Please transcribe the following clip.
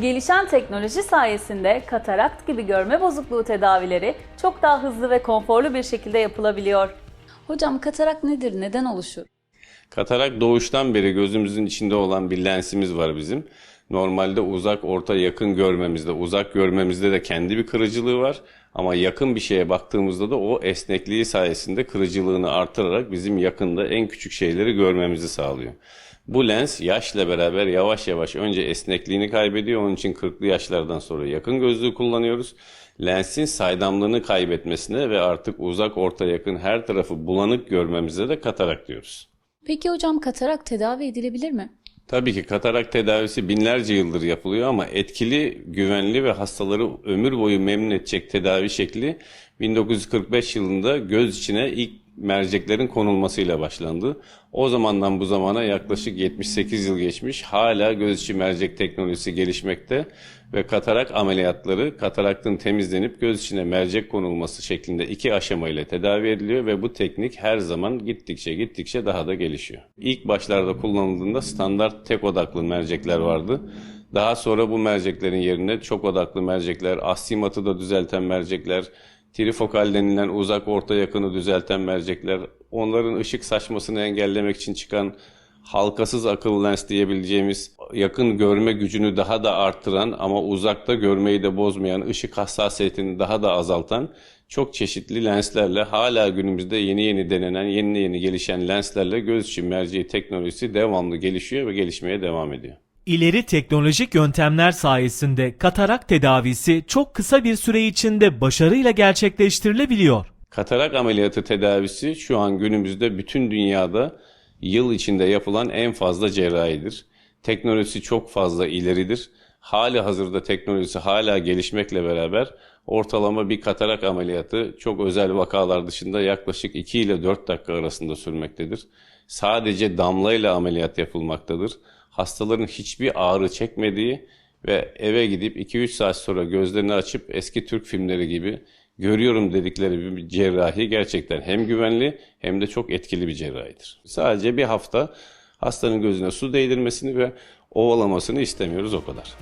Gelişen teknoloji sayesinde katarakt gibi görme bozukluğu tedavileri çok daha hızlı ve konforlu bir şekilde yapılabiliyor. Hocam katarak nedir? Neden oluşur? Katarak doğuştan beri gözümüzün içinde olan bir lensimiz var bizim. Normalde uzak, orta, yakın görmemizde, uzak görmemizde de kendi bir kırıcılığı var. Ama yakın bir şeye baktığımızda da o esnekliği sayesinde kırıcılığını artırarak bizim yakında en küçük şeyleri görmemizi sağlıyor. Bu lens yaşla beraber yavaş yavaş önce esnekliğini kaybediyor. Onun için 40'lı yaşlardan sonra yakın gözlüğü kullanıyoruz. Lensin saydamlığını kaybetmesine ve artık uzak, orta, yakın her tarafı bulanık görmemize de katarak diyoruz. Peki hocam katarak tedavi edilebilir mi? Tabii ki katarak tedavisi binlerce yıldır yapılıyor ama etkili, güvenli ve hastaları ömür boyu memnun edecek tedavi şekli 1945 yılında göz içine ilk merceklerin konulmasıyla başlandı. O zamandan bu zamana yaklaşık 78 yıl geçmiş. Hala göz içi mercek teknolojisi gelişmekte ve katarak ameliyatları kataraktın temizlenip göz içine mercek konulması şeklinde iki aşamayla tedavi ediliyor ve bu teknik her zaman gittikçe gittikçe daha da gelişiyor. İlk başlarda kullanıldığında standart tek odaklı mercekler vardı. Daha sonra bu merceklerin yerine çok odaklı mercekler, astigmatı da düzelten mercekler, trifokal denilen uzak orta yakını düzelten mercekler, onların ışık saçmasını engellemek için çıkan halkasız akıllı lens diyebileceğimiz yakın görme gücünü daha da arttıran ama uzakta görmeyi de bozmayan, ışık hassasiyetini daha da azaltan çok çeşitli lenslerle hala günümüzde yeni yeni denenen, yeni yeni gelişen lenslerle göz için merceği teknolojisi devamlı gelişiyor ve gelişmeye devam ediyor. İleri teknolojik yöntemler sayesinde katarak tedavisi çok kısa bir süre içinde başarıyla gerçekleştirilebiliyor. Katarak ameliyatı tedavisi şu an günümüzde bütün dünyada yıl içinde yapılan en fazla cerrahidir. Teknolojisi çok fazla ileridir. Hali hazırda teknolojisi hala gelişmekle beraber ortalama bir katarak ameliyatı çok özel vakalar dışında yaklaşık 2 ile 4 dakika arasında sürmektedir. Sadece damlayla ameliyat yapılmaktadır. Hastaların hiçbir ağrı çekmediği ve eve gidip 2-3 saat sonra gözlerini açıp eski Türk filmleri gibi görüyorum dedikleri bir cerrahi gerçekten hem güvenli hem de çok etkili bir cerrahidir. Sadece bir hafta hastanın gözüne su değdirmesini ve ovalamasını istemiyoruz o kadar.